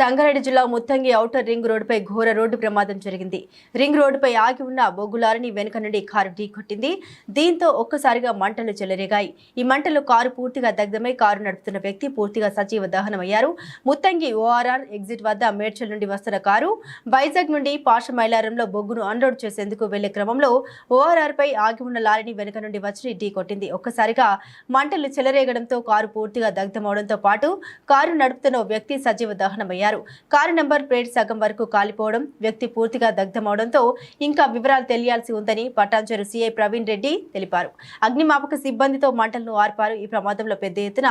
సంగారెడ్డి జిల్లా Muthangi outer ring రోడ్డుపై ఘోర రోడ్డు ప్రమాదం జరిగింది. రింగ్ రోడ్డుపై ఆగి ఉన్న బొగ్గులారిని వెనుక నుండి కారు ఢీకొట్టింది దీంతో ఒక్కసారిగా మంటలు చెలరేగాయి. ఈ మంటలు కారు పూర్తిగా దగ్ధమై కారు నడుపుతున్న వ్యక్తి పూర్తిగా సజీవ దహనమయ్యారు. ముత్తంగి ఓఆర్ఆర్ ఎగ్జిట్ వద్ద మేడ్చల్ నుండి వస్తున్న కారు వైజాగ్ నుండి పాష మైలారంలో బొగ్గును అన్లోడ్ చేసేందుకు వెళ్ళే క్రమంలో ఓఆర్ఆర్పై ఆగి ఉన్న లారీని వెనుక నుండి వచ్చి ఢీ కొట్టింది. ఒక్కసారిగా మంటలు చెలరేగడంతో కారు పూర్తిగా దగ్ధమవడంతో పాటు కారు నడుపుతున్న వ్యక్తి సజీవ దహనమయ్యారు. కారు నెంబర్ ప్లేట్ సగం వరకు కాలిపోవడం వ్యక్తి పూర్తిగా దగ్ధమవడంతో ఇంకా వివరాలు తెలియాల్సి ఉందని పటాంచెరు సీఐ ప్రవీణ్ రెడ్డి తెలిపారు. అగ్నిమాపక సిబ్బందితో మంటలను ఆర్పారు. ఈ ప్రమాదంలో పెద్ద ఎత్తున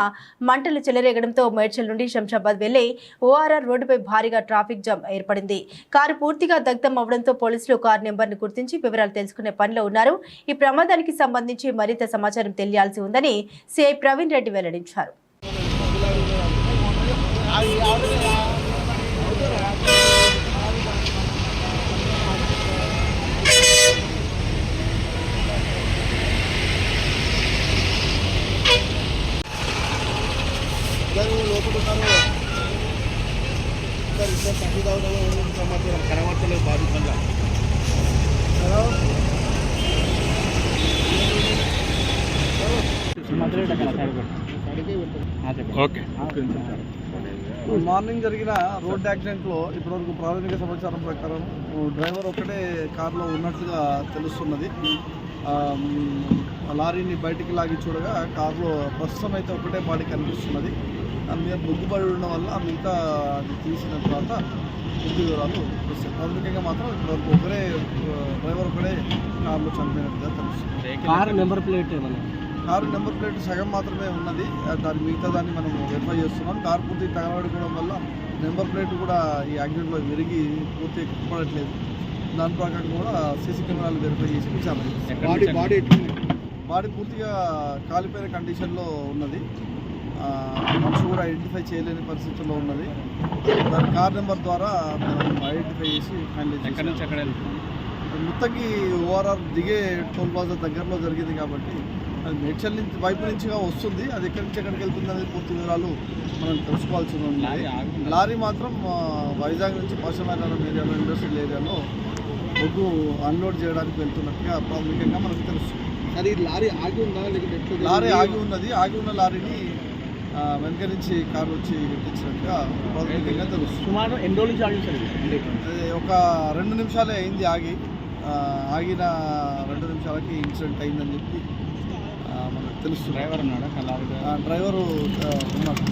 మంటలు చెలరేగడంతో మేడ్చల్ నుండి శంషాబాద్ వెళ్ళే ఓఆర్ఆర్ రోడ్డుపై భారీగా ట్రాఫిక్ జామ్ ఏర్పడింది. కారు పూర్తిగా దగ్ధం అవడంతో పోలీసులు కారు నెంబర్ను గుర్తించి వివరాలు తెలుసుకునే పనిలో ఉన్నారు. ఈ ప్రమాదానికి సంబంధించి మరింత సమాచారం తెలియాల్సి ఉందని సిఐ ప్రవీణ్ రెడ్డి వెల్లడించారు ఇద్దరు లోపల ఉన్నారు ఇద్దరు ఇద్దరు తగ్గి తాగుతాము సమాచారం? కనబడతలేదు బాధితంగా ఓకే. మార్నింగ్ జరిగిన రోడ్ యాక్సిడెంట్లో ఇప్పటివరకు ప్రాథమిక సమాచారం ప్రకారం డ్రైవర్ ఒకటే కారులో ఉన్నట్లుగా తెలుస్తున్నది. లారీని బయటికి లాగి చూడగా కారులో ప్రస్తుతం అయితే ఒకటే బాడీ కనిపిస్తున్నది. దాని మీద బొగ్గుబడి ఉండడం వల్ల మిగతా అది తీసిన తర్వాత పూర్తి వివరాలు వస్తాయి. ప్రాథమికంగా మాత్రం ఇప్పటివరకు ఒకరే డ్రైవర్ ఒకడే కారులో చనిపోయినట్టుగా తెలుస్తుంది. కారు నెంబర్ ప్లేట్ ఏమన్నా? కారు నెంబర్ ప్లేట్ సగం మాత్రమే ఉన్నది. దాని మిగతా దాన్ని మనం వెరిఫై చేస్తున్నాం. కారు పూర్తి తగలబడిపోవడం వల్ల నెంబర్ ప్లేట్ కూడా ఈ యాక్సిడెంట్లో విరిగి పూర్తి పడట్లేదు దాని ప్రకారం కూడా సీసీ కెమెరాలు వెరిఫై చేసి విచారణ. బాడీ బాడీ బాడీ పూర్తిగా కాలిపోయిన కండిషన్లో ఉన్నది. మనిషి కూడా ఐడెంటిఫై చేయలేని పరిస్థితుల్లో ఉన్నది. దాని కార్ నెంబర్ ద్వారా మనం ఐడెంటిఫై చేసి ఫైనల్ మొత్తంకి ఓఆర్ఆర్ దిగే టోల్ ప్లాజా దగ్గరలో జరిగింది కాబట్టి అది మేడ్చల్ నుంచి వైపు నుంచిగా వస్తుంది. అది ఎక్కడి నుంచి ఎక్కడికి వెళ్తుంది అనేది పూర్తి వివరాలు మనం తెలుసుకోవాల్సి ఉంది. లారీ మాత్రం వైజాగ్ నుంచి పశ్చిమనారాయణ ఏరియాలో ఇండస్ట్రియల్ ఏరియాలో బొగ్గు అన్లోడ్ చేయడానికి వెళ్తున్నట్టుగా ప్రాథమికంగా మనకు తెలుస్తుంది సరే ఈ లారీ ఆగి ఉందా? లేకపోతే లారీ ఆగి ఉన్నది. ఆగి ఉన్న లారీని వెనక నుంచి కారు వచ్చి హిట్టించినట్టుగా ప్రాథమికంగా తెలుస్తుంది సుమారు ఎన్ని రోజుల నుంచి అది ఒక రెండు నిమిషాలే అయింది ఆగి. ఆగిన రెండు నిమిషాలకి ఇన్సిడెంట్ అయిందని చెప్పి మనకు తెలుస్తుంది డ్రైవర్ ఉన్నాడా? డ్రైవరు ఉన్నాడు.